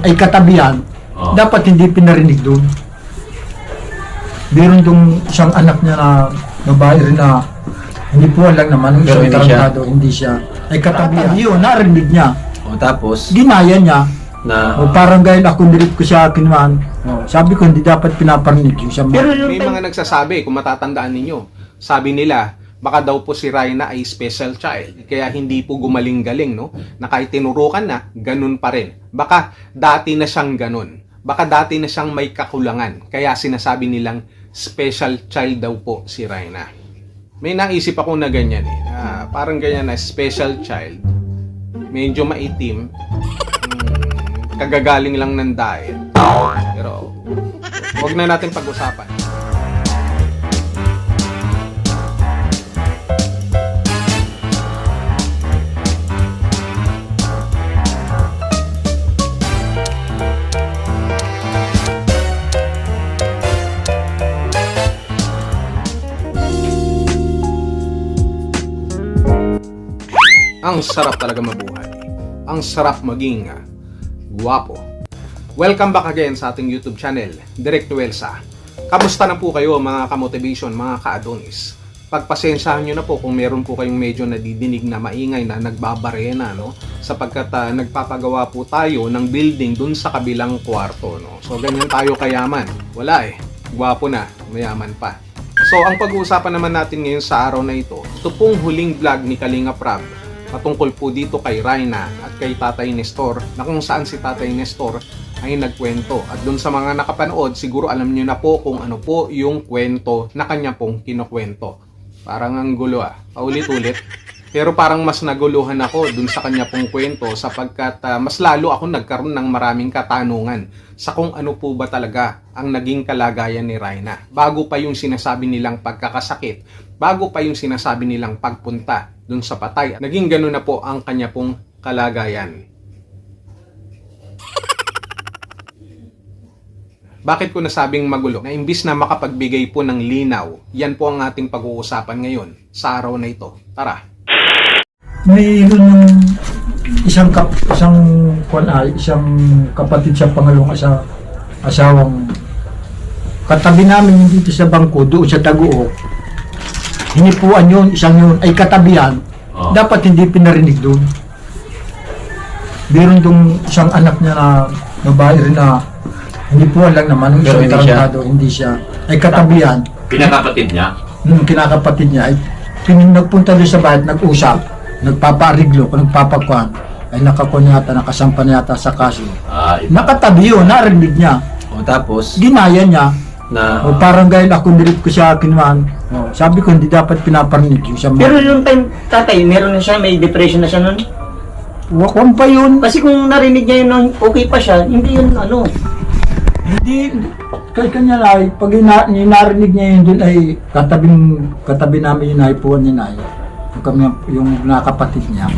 ay katabihan, Oh. dapat hindi pinarinig doon. Meron dong isang anak niya na babae rin na hindi po alam naman, Pero isang hindi siya? tarantado, hindi siya. Ay katabihan. Yun, narinig niya. O tapos, Ginaya niya. na O parang gaya ako nilip ko sa akin man. O, sabi ko hindi dapat pinaparinig yung siya. Pero may mga nagsasabi, kung matatandaan ninyo, sabi nila, baka daw po si Raina ay special child. Kaya hindi po gumaling-galing, no? Na kahit tinurukan na, ganun pa rin. Baka dati na siyang ganun. Baka dati na siyang may kakulangan. Kaya sinasabi nilang special child daw po si Raina. May naisip ako na ganyan eh. na parang ganyan na special child. Medyo maitim. Hmm, kagagaling lang ng diet. Pero, wag na natin pag-usapan. Ang sarap talaga mabuhay. Ang sarap maging ah, guwapo. Welcome back again sa ating YouTube channel, Direct to. Kamusta na po kayo mga kamotivation, mga ka-adonis? Pagpasensyahan nyo na po kung meron po kayong medyo nadidinig na maingay na nagbabarena, no? Sapagkat ah, nagpapagawa po tayo ng building dun sa kabilang kwarto, no? So, ganyan tayo kayaman. Wala eh. Gwapo na, mayaman pa. So, ang pag-uusapan naman natin ngayon sa araw na ito, ito pong huling vlog ni Kalinga Prab patungkol po dito kay Raina at kay Tatay Nestor na kung saan si Tatay Nestor ay nagkwento. At dun sa mga nakapanood, siguro alam nyo na po kung ano po yung kwento na kanya pong kinukwento. Parang ang gulo ah, paulit-ulit. Pero parang mas naguluhan ako dun sa kanya pong kwento sapagkat ah, mas lalo ako nagkaroon ng maraming katanungan sa kung ano po ba talaga ang naging kalagayan ni Raina. Bago pa yung sinasabi nilang pagkakasakit, bago pa yung sinasabi nilang pagpunta dun sa patay. Naging ganun na po ang kanya pong kalagayan. Bakit ko nasabing magulo? Na imbis na makapagbigay po ng linaw, yan po ang ating pag-uusapan ngayon sa araw na ito. Tara! Mayroon yung isang kap, isang kwan ay, isang kapatid sa pangalong asa, asawang katabi namin yung dito sa bangko doon sa Taguo. Hinipuan yun, isang yun ay katabihan. Oh. Dapat hindi pinarinig doon. Meron dong isang anak niya na babae rin na hindi po alam naman, Pero isang hindi siya? hindi siya. Ay katabihan, pinakapatid niya. nung kinakapatid niya ay nagpunta doon sa bahay nag-usap, nagpapaariglo, kung nagpapakwan, ay nakakuha yata, nakasampa na yata sa kaso. Ah, ito. Nakatabi yun, narinig niya. O tapos, Ginaya niya. na O parang gaya ako nilip ko sa akin man. O, sabi ko hindi dapat pinaparinig yung sa Pero yung time, tatay, meron na siya, may depression na siya nun. Wakwan pa yun. Kasi kung narinig niya yun, okay pa siya, hindi yun ano. Hindi, kay kanya na ay, pag ina, narinig niya yun doon ay katabing, katabi namin yung naipuan ni Nay. Yung, kami, yung nakapatid niya.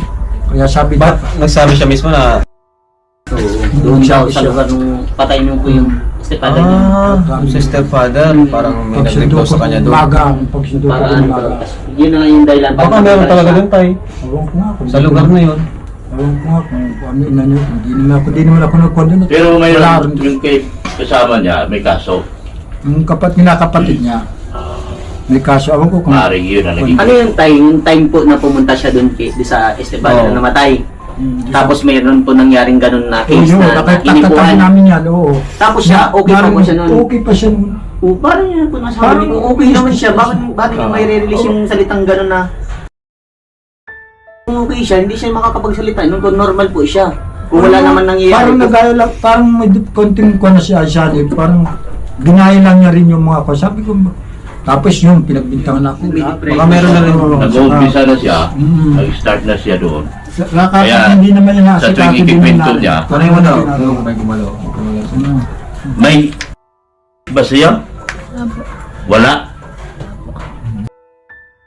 Kaya sabi ba, niya, nagsabi siya mismo na Doon siya- sa siya. lugar nung patay niyo po yung stepfather niya. Ah, yung si stepfather, parang may nagreglo sa kanya doon. Maga, ang pagsundo ko Para ng ano, maga. yun na nga yung dahilan. Baka meron talaga doon tay. Ewan ko nga. kung Sa lugar na yun. Ewan ko nga kung kung ano ina niyo. Hindi naman ako, hindi naman ako nagkuhan doon. Pero Wala mayroon rin. yung kay kasama niya, may kaso. Yung kapat, kinakapatid niya, may kaso. Ewan ko kung... Maaaring yun ang naging Ano yung time, yung time po na pumunta siya doon kay, di sa stepfather Oo. na namatay. Hmm, Tapos mayroon po nangyaring ganun na case yun, na inipuan. namin yan, oo. Tapos siya, okay pa po siya nun. Okay pa siya nun. O, parang yun po nasabi Parang- ko, okay naman siya. Bakit, bakit yung may re-release yung salitang gano'n na kung okay siya, hindi siya makakapagsalita. Nung kung normal po siya. Kung wala naman nangyayari. Parang po. nagaya lang, parang may konting ko na siya siya eh, parang ginaya lang niya rin yung mga ko. Sabi ko, tapos yun, pinagbintangan ako. Ah, depression. Baka meron na rin. Nag-uumpisa na siya, Mm. nag-start na siya doon. Kaya, hindi naman yan sa tuwing ikikwento niya, Tanay mo daw, kung may gumalo. Mm. May ba siya? Wala?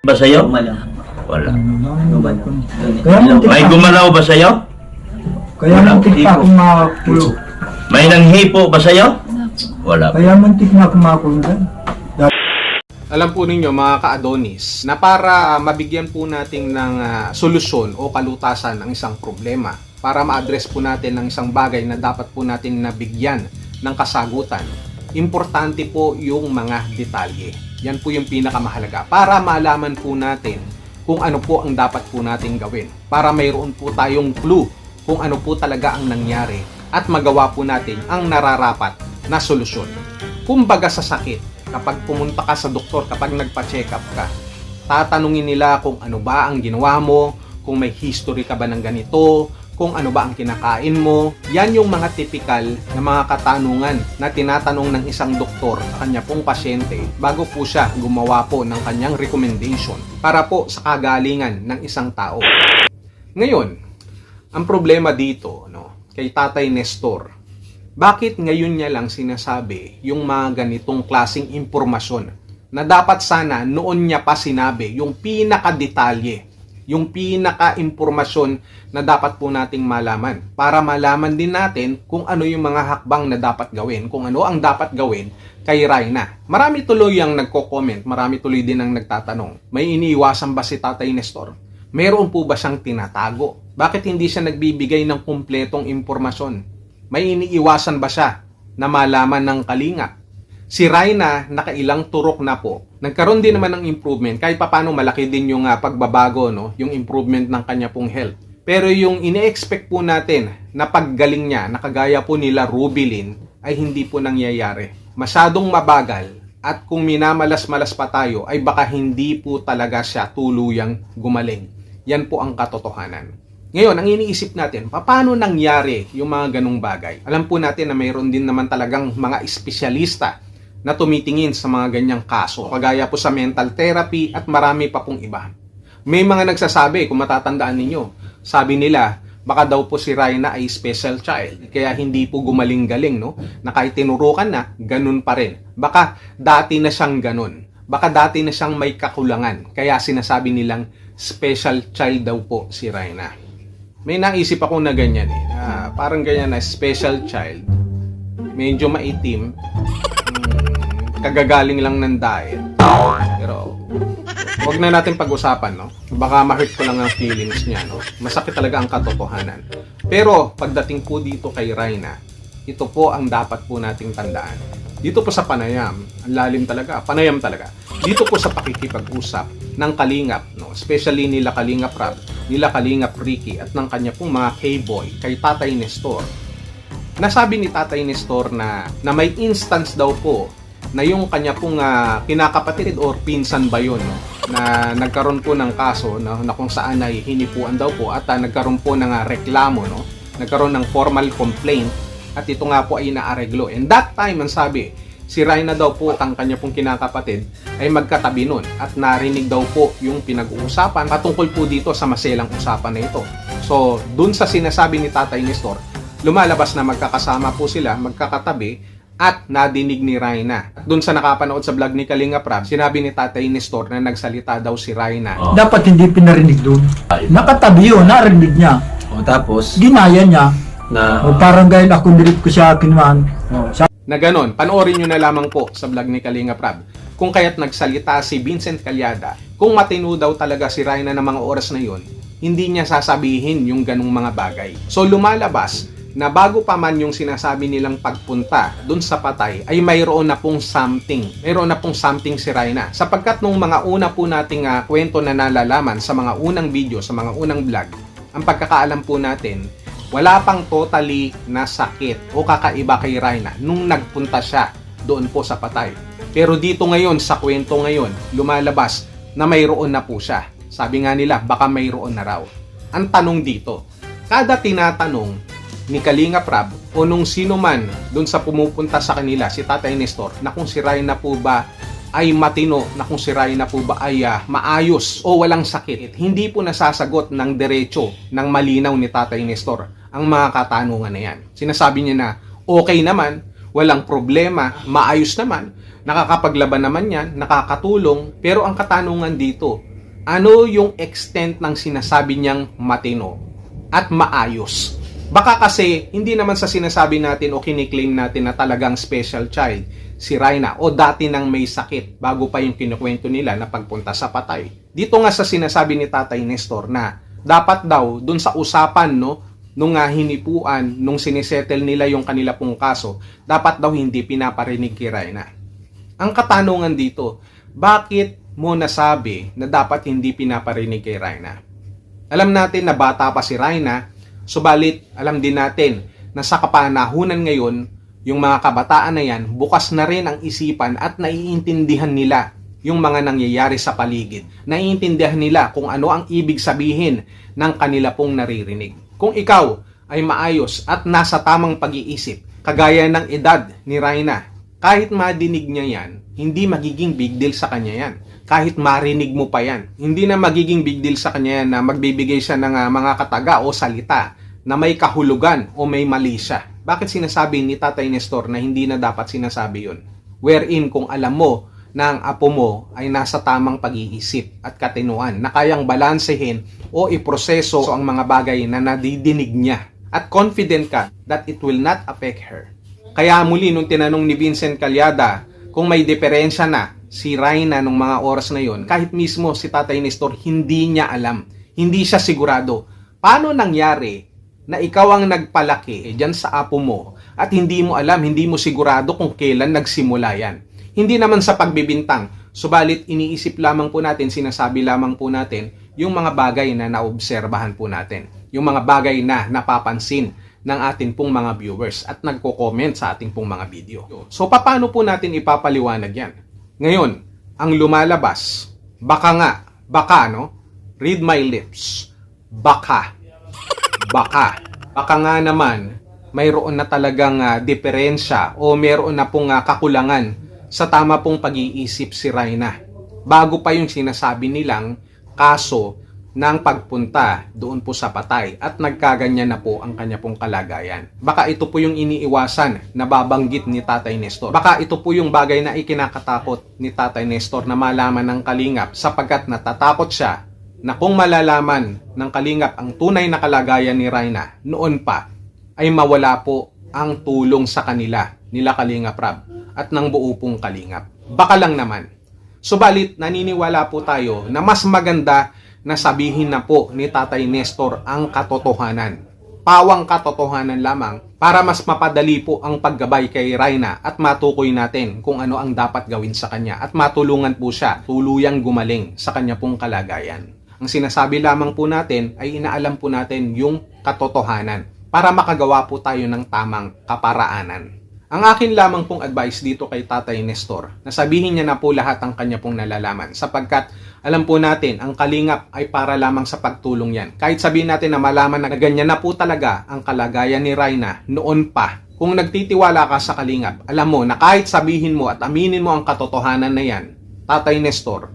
Ba sa'yo? Wala. Kaya muntik May pa, gumalaw ba sa'yo? kaya muntik pa akong makakulong. May nanghipo ba sa'yo? Wala. Kaya muntik na akong dyan. Alam po ninyo mga ka-adonis na para mabigyan po natin ng ah, solusyon o kalutasan ang isang problema, para ma-address po natin ng isang bagay na dapat po natin nabigyan ng kasagutan, importante po yung mga detalye. Yan po yung pinakamahalaga para malaman po natin kung ano po ang dapat po natin gawin. Para mayroon po tayong clue kung ano po talaga ang nangyari at magawa po natin ang nararapat na solusyon. Kumbaga sa sakit, kapag pumunta ka sa doktor, kapag nagpa-check up ka, tatanungin nila kung ano ba ang ginawa mo, kung may history ka ba ng ganito, kung ano ba ang kinakain mo. Yan yung mga typical na mga katanungan na tinatanong ng isang doktor sa kanya pong pasyente bago po siya gumawa po ng kanyang recommendation para po sa kagalingan ng isang tao. Ngayon, ang problema dito, no, kay Tatay Nestor, bakit ngayon niya lang sinasabi yung mga ganitong klasing impormasyon na dapat sana noon niya pa sinabi yung pinaka-detalye, yung pinaka-impormasyon na dapat po nating malaman para malaman din natin kung ano yung mga hakbang na dapat gawin, kung ano ang dapat gawin kay Raina. Marami tuloy ang nagko-comment, marami tuloy din ang nagtatanong, may iniiwasan ba si Tatay Nestor? Meron po ba siyang tinatago? Bakit hindi siya nagbibigay ng kumpletong impormasyon? May iniiwasan ba siya na malaman ng kalinga? Si Raina, nakailang turok na po. Nagkaroon din naman ng improvement. Kahit papano malaki din yung ah, pagbabago, no? yung improvement ng kanya pong health. Pero yung ine-expect po natin na paggaling niya, nakagaya po nila Rubilin, ay hindi po nangyayari. Masyadong mabagal at kung minamalas-malas pa tayo, ay baka hindi po talaga siya tuluyang gumaling. Yan po ang katotohanan. Ngayon, ang iniisip natin, paano nangyari yung mga ganong bagay? Alam po natin na mayroon din naman talagang mga espesyalista na tumitingin sa mga ganyang kaso. Kagaya po sa mental therapy at marami pa pong iba. May mga nagsasabi, kung matatandaan ninyo, sabi nila, baka daw po si Raina ay special child. Kaya hindi po gumaling-galing, no? Na kahit tinurukan na, ganun pa rin. Baka dati na siyang ganun. Baka dati na siyang may kakulangan. Kaya sinasabi nilang special child daw po si Raina. May naisip ako na ganyan eh. na parang ganyan na special child. Medyo maitim. Hmm, kagagaling lang ng diet. Pero Huwag na natin pag-usapan, no? Baka ma-hurt ko lang ang feelings niya, no? Masakit talaga ang katotohanan. Pero, pagdating po dito kay Raina, ito po ang dapat po nating tandaan. Dito po sa panayam, ang lalim talaga, panayam talaga. Dito po sa pakikipag-usap ng Kalingap, no? Especially nila Kalingap Rab, nila Kalingap Ricky, at ng kanya pong mga K-boy, kay Tatay Nestor. Nasabi ni Tatay Nestor na, na may instance daw po na yung kanya pong ah, kinakapatid or pinsan ba yun no? na nagkaroon po ng kaso no? na kung saan ay hinipuan daw po at ah, nagkaroon po ng ah, reklamo no? nagkaroon ng formal complaint at ito nga po ay naareglo and that time ang sabi si Raina daw po at ang kanya pong kinakapatid ay magkatabi nun at narinig daw po yung pinag-uusapan patungkol po dito sa maselang usapan na ito so dun sa sinasabi ni Tatay Nestor lumalabas na magkakasama po sila magkakatabi at nadinig ni Raina. Doon sa nakapanood sa vlog ni Kalinga Prab, sinabi ni Tatay Nestor na nagsalita daw si Raina. Oh. Dapat hindi pinarinig doon. Nakatabi yun, narinig niya. O tapos, Ginaya niya. na O parang gayun ako nilip ko siya kinuhan. O, sa Na ganon, panoorin nyo na lamang po sa vlog ni Kalinga Prab. Kung kaya't nagsalita si Vincent Calyada, kung matino daw talaga si Raina ng mga oras na yon, hindi niya sasabihin yung ganong mga bagay. So lumalabas na bago pa man yung sinasabi nilang pagpunta dun sa patay ay mayroon na pong something. Mayroon na pong something si Raina. Sapagkat nung mga una po nating ah, kwento na nalalaman sa mga unang video, sa mga unang vlog, ang pagkakaalam po natin, wala pang totally na sakit o kakaiba kay Raina nung nagpunta siya doon po sa patay. Pero dito ngayon, sa kwento ngayon, lumalabas na mayroon na po siya. Sabi nga nila, baka mayroon na raw. Ang tanong dito, kada tinatanong ni Kalinga Prab o nung sino man doon sa pumupunta sa kanila, si Tatay Nestor, na kung si Raina po ba ay matino, na kung si Raina po ba ay ah, maayos o walang sakit, hindi po nasasagot ng derecho ng malinaw ni Tatay Nestor ang mga katanungan na yan. Sinasabi niya na okay naman, walang problema, maayos naman, nakakapaglaban naman yan, nakakatulong, pero ang katanungan dito, ano yung extent ng sinasabi niyang matino at maayos? Baka kasi hindi naman sa sinasabi natin o kiniklaim natin na talagang special child si Raina o dati nang may sakit bago pa yung kinukwento nila na pagpunta sa patay. Dito nga sa sinasabi ni Tatay Nestor na dapat daw dun sa usapan no nung nga hinipuan, nung sinisettle nila yung kanila pong kaso, dapat daw hindi pinaparinig kay Raina. Ang katanungan dito, bakit mo nasabi na dapat hindi pinaparinig kay Raina? Alam natin na bata pa si Raina, subalit alam din natin na sa kapanahunan ngayon, yung mga kabataan na yan, bukas na rin ang isipan at naiintindihan nila yung mga nangyayari sa paligid. Naiintindihan nila kung ano ang ibig sabihin ng kanila pong naririnig. Kung ikaw ay maayos at nasa tamang pag-iisip, kagaya ng edad ni Raina, kahit madinig niya yan, hindi magiging big deal sa kanya yan. Kahit marinig mo pa yan, hindi na magiging big deal sa kanya yan na magbibigay siya ng ah, mga kataga o salita na may kahulugan o may mali siya. Bakit sinasabi ni Tatay Nestor na hindi na dapat sinasabi yun? Wherein kung alam mo na apo mo ay nasa tamang pag-iisip at katinuan na kayang balansehin o iproseso ang mga bagay na nadidinig niya at confident ka that it will not affect her. Kaya muli nung tinanong ni Vincent Calyada kung may diferensya na si Raina nung mga oras na yon, kahit mismo si Tatay Nestor hindi niya alam, hindi siya sigurado. Paano nangyari na ikaw ang nagpalaki eh, dyan sa apo mo at hindi mo alam, hindi mo sigurado kung kailan nagsimula yan. Hindi naman sa pagbibintang, subalit iniisip lamang po natin, sinasabi lamang po natin yung mga bagay na naobserbahan po natin. Yung mga bagay na napapansin ng atin pong mga viewers at nagko-comment sa ating pong mga video. So paano po natin ipapaliwanag yan? Ngayon, ang lumalabas, baka nga, baka no? Read my lips. Baka baka, baka nga naman mayroon na talagang ah, diferensya o mayroon na pong ah, kakulangan sa tama pong pag-iisip si Raina. Bago pa yung sinasabi nilang kaso ng pagpunta doon po sa patay at nagkaganyan na po ang kanya pong kalagayan. Baka ito po yung iniiwasan na babanggit ni Tatay Nestor. Baka ito po yung bagay na ikinakatakot ni Tatay Nestor na malaman ng kalingap sapagkat natatakot siya na kung malalaman ng kalingap ang tunay na kalagayan ni Raina noon pa ay mawala po ang tulong sa kanila nila Kalingap Rab at ng buo pong kalingap. Baka lang naman. Subalit naniniwala po tayo na mas maganda na sabihin na po ni Tatay Nestor ang katotohanan. Pawang katotohanan lamang para mas mapadali po ang paggabay kay Raina at matukoy natin kung ano ang dapat gawin sa kanya at matulungan po siya tuluyang gumaling sa kanya pong kalagayan. Ang sinasabi lamang po natin ay inaalam po natin yung katotohanan para makagawa po tayo ng tamang kaparaanan. Ang akin lamang pong advice dito kay Tatay Nestor, na sabihin niya na po lahat ang kanya pong nalalaman sapagkat alam po natin, ang kalingap ay para lamang sa pagtulong yan. Kahit sabihin natin na malaman na ganyan na po talaga ang kalagayan ni Raina noon pa, kung nagtitiwala ka sa kalingap, alam mo na kahit sabihin mo at aminin mo ang katotohanan na yan, Tatay Nestor,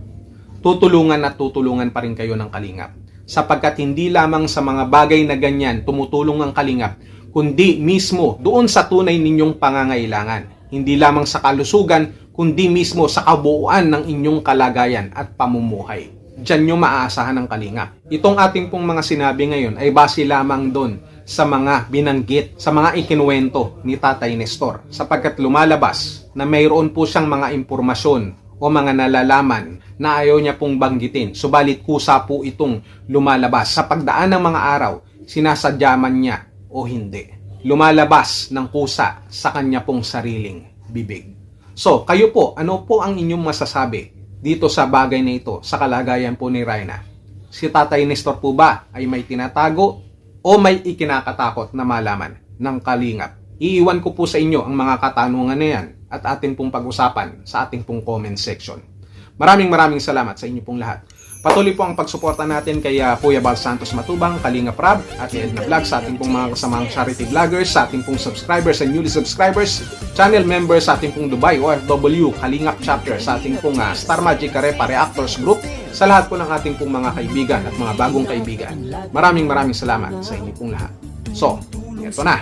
tutulungan at tutulungan pa rin kayo ng kalingap. Sapagkat hindi lamang sa mga bagay na ganyan tumutulong ang kalingap, kundi mismo doon sa tunay ninyong pangangailangan. Hindi lamang sa kalusugan, kundi mismo sa kabuuan ng inyong kalagayan at pamumuhay. Diyan nyo maaasahan ang kalingap. Itong ating pong mga sinabi ngayon ay base lamang doon sa mga binanggit, sa mga ikinuwento ni Tatay Nestor. Sapagkat lumalabas na mayroon po siyang mga impormasyon o mga nalalaman na ayaw niya pong banggitin. Subalit kusa po itong lumalabas. Sa pagdaan ng mga araw, sinasadyaman niya o hindi. Lumalabas ng kusa sa kanya pong sariling bibig. So, kayo po, ano po ang inyong masasabi dito sa bagay na ito, sa kalagayan po ni Raina? Si Tatay Nestor po ba ay may tinatago o may ikinakatakot na malaman ng kalingap? Iiwan ko po sa inyo ang mga katanungan na yan at atin pong pag-usapan sa ating pong comment section. Maraming maraming salamat sa inyo pong lahat. Patuloy po ang pagsuporta natin kay uh, Kuya Bal Santos Matubang, Kalinga Prab, at Edna Vlog sa ating pong mga kasamang charity vloggers, sa ating pong subscribers and newly subscribers, channel members sa ating pong Dubai OFW, Kalingap Chapter, sa ating pong uh, Star Magic Carepa Reactors Group, sa lahat po ng ating pong mga kaibigan at mga bagong kaibigan. Maraming maraming salamat sa inyo pong lahat. So, ito na.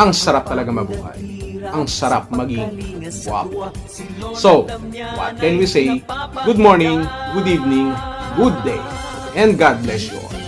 Ang sarap talaga mabuhay. Ang sarap maging guwapo. So, what can we say? Good morning, good evening, good day, and God bless you all.